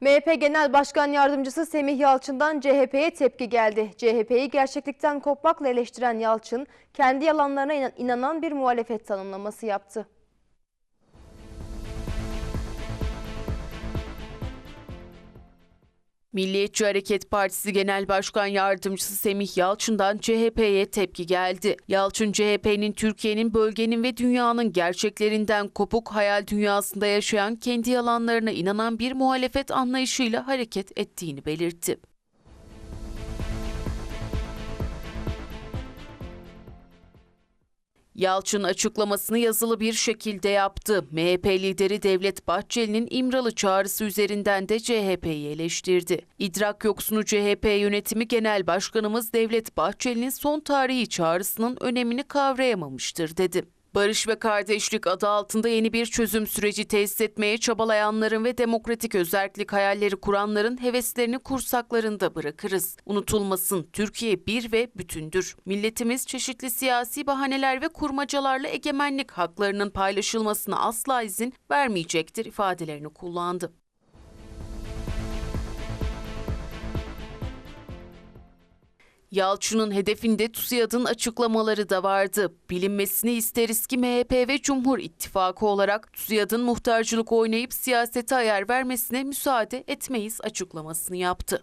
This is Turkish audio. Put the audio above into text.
MHP Genel Başkan Yardımcısı Semih Yalçın'dan CHP'ye tepki geldi. CHP'yi gerçeklikten kopmakla eleştiren Yalçın, kendi yalanlarına inan- inanan bir muhalefet tanımlaması yaptı. Milliyetçi Hareket Partisi Genel Başkan Yardımcısı Semih Yalçın'dan CHP'ye tepki geldi. Yalçın, CHP'nin Türkiye'nin, bölgenin ve dünyanın gerçeklerinden kopuk hayal dünyasında yaşayan, kendi yalanlarına inanan bir muhalefet anlayışıyla hareket ettiğini belirtti. Yalçın açıklamasını yazılı bir şekilde yaptı. MHP lideri Devlet Bahçeli'nin İmralı çağrısı üzerinden de CHP'yi eleştirdi. İdrak yoksunu CHP yönetimi Genel Başkanımız Devlet Bahçeli'nin son tarihi çağrısının önemini kavrayamamıştır dedi. Barış ve kardeşlik adı altında yeni bir çözüm süreci tesis etmeye çabalayanların ve demokratik özerklik hayalleri kuranların heveslerini kursaklarında bırakırız. Unutulmasın Türkiye bir ve bütündür. Milletimiz çeşitli siyasi bahaneler ve kurmacalarla egemenlik haklarının paylaşılmasına asla izin vermeyecektir ifadelerini kullandı. Yalçın'ın hedefinde TÜSİAD'ın açıklamaları da vardı. Bilinmesini isteriz ki MHP ve Cumhur İttifakı olarak TÜSİAD'ın muhtarcılık oynayıp siyasete ayar vermesine müsaade etmeyiz açıklamasını yaptı.